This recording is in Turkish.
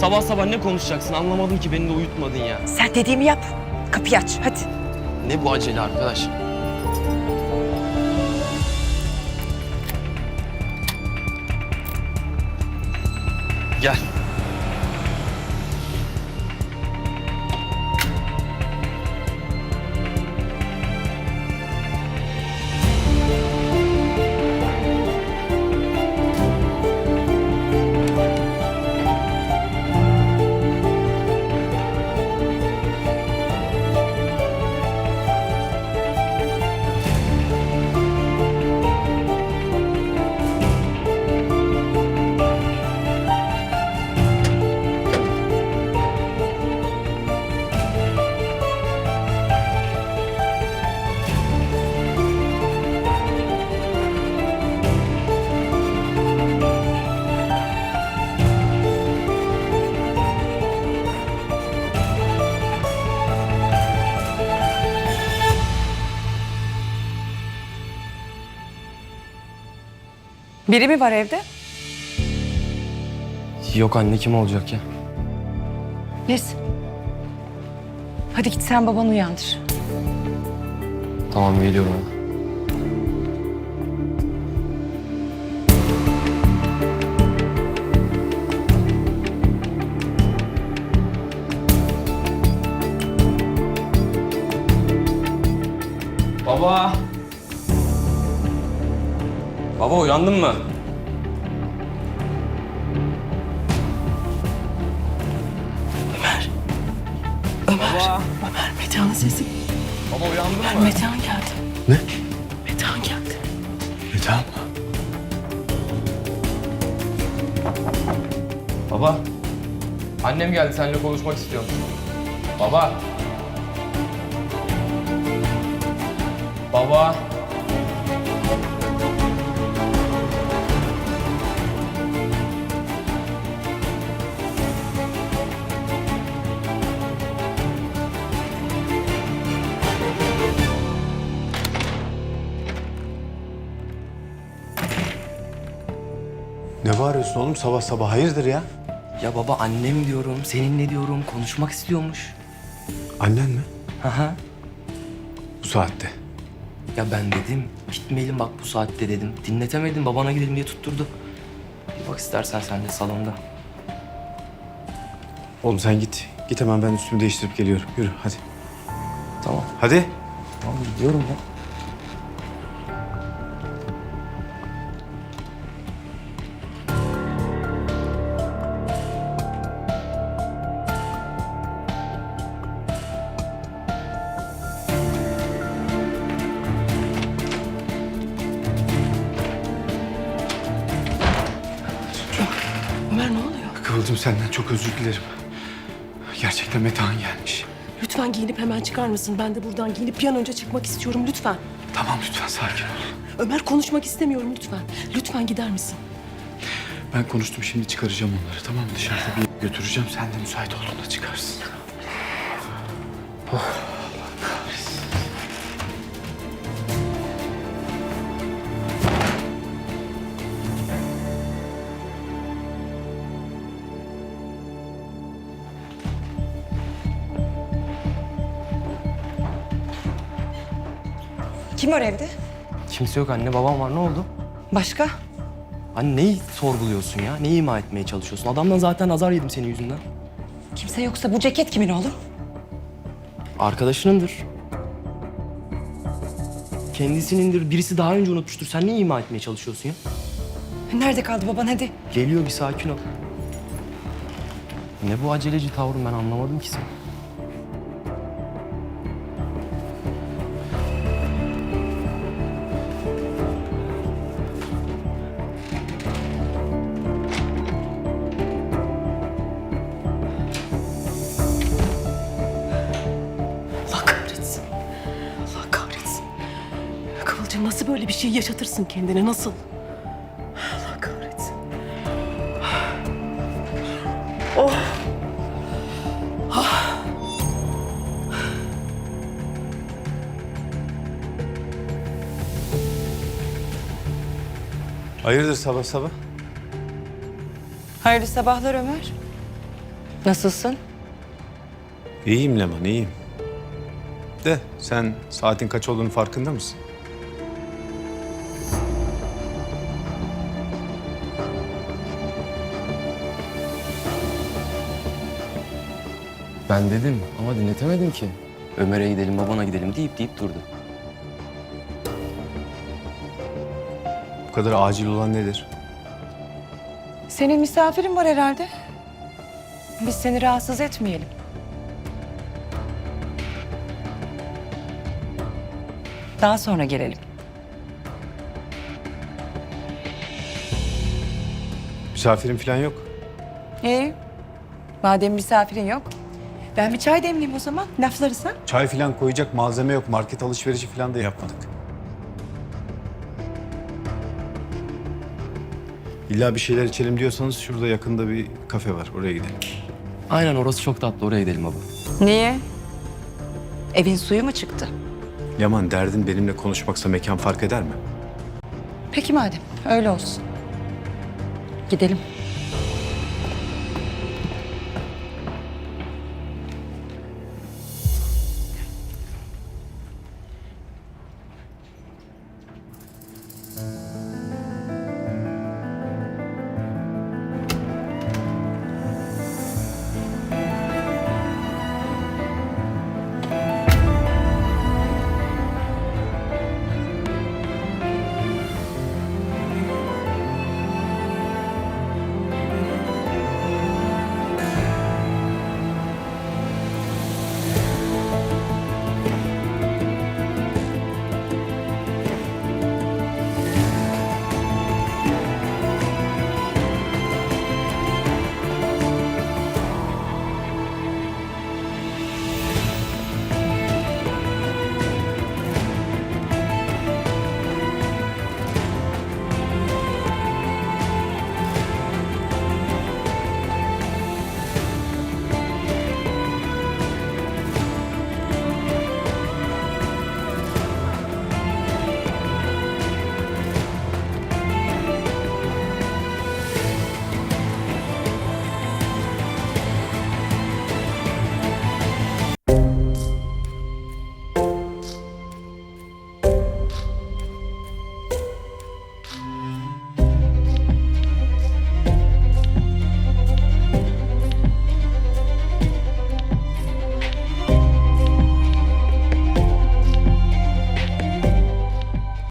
Sabah sabah ne konuşacaksın anlamadım ki beni de uyutmadın ya. Sen dediğimi yap. Kapıyı aç hadi. Ne bu acele arkadaş? Biri mi var evde? Yok anne kim olacak ya? Yes. Hadi git sen babanı uyandır. Tamam geliyorum ben. Baba. Baba uyandın mı? Baba. Ömer Metehan'ın sesi. Baba uyandın mı? Metehan geldi. Ne? Metehan geldi. Metehan Baba. Annem geldi seninle konuşmak istiyorum. Baba. Baba. Ne bağırıyorsun oğlum sabah sabah hayırdır ya? Ya baba annem diyorum, seninle diyorum, konuşmak istiyormuş. Annen mi? Aha. Bu saatte. Ya ben dedim, gitmeyelim bak bu saatte dedim. Dinletemedim, babana gidelim diye tutturdu. Bir bak istersen sen de salonda. Oğlum sen git. Git hemen ben üstümü değiştirip geliyorum. Yürü hadi. Tamam, Hadi. tamam gidiyorum ya. Kıvılcım senden çok özür dilerim. Gerçekten Metehan gelmiş. Lütfen giyinip hemen çıkar mısın? Ben de buradan giyinip bir an önce çıkmak istiyorum lütfen. Tamam lütfen sakin ol. Ömer konuşmak istemiyorum lütfen. Lütfen gider misin? Ben konuştum şimdi çıkaracağım onları tamam mı? Dışarıda bir götüreceğim. Sen de müsait olduğunda çıkarsın. Kim var evde? Kimse yok anne, babam var. Ne oldu? Başka? Anne neyi sorguluyorsun ya? Neyi ima etmeye çalışıyorsun? Adamdan zaten azar yedim senin yüzünden. Kimse yoksa bu ceket kimin oğlum? Arkadaşınındır. Kendisinindir. Birisi daha önce unutmuştur. Sen neyi ima etmeye çalışıyorsun ya? Nerede kaldı baban hadi? Geliyor bir sakin ol. Ne bu aceleci tavrın ben anlamadım ki seni. Kıvılcım nasıl böyle bir şey yaşatırsın kendine nasıl? Allah kahretsin. Oh. Hayırdır sabah sabah? Hayırlı sabahlar Ömer. Nasılsın? İyiyim Leman, iyiyim. De sen saatin kaç olduğunu farkında mısın? Ben dedim ama dinletemedim ki. Ömer'e gidelim, babana gidelim deyip deyip durdu. Bu kadar acil olan nedir? Senin misafirin var herhalde. Biz seni rahatsız etmeyelim. Daha sonra gelelim. Misafirin falan yok. İyi. Madem misafirin yok. Ben bir çay demleyeyim o zaman. Laflarız ha. Çay falan koyacak malzeme yok. Market alışverişi falan da yapmadık. İlla bir şeyler içelim diyorsanız şurada yakında bir kafe var. Oraya gidelim. Aynen orası çok tatlı, oraya gidelim baba. Niye? Evin suyu mu çıktı? Yaman derdin benimle konuşmaksa mekan fark eder mi? Peki madem öyle olsun. Gidelim.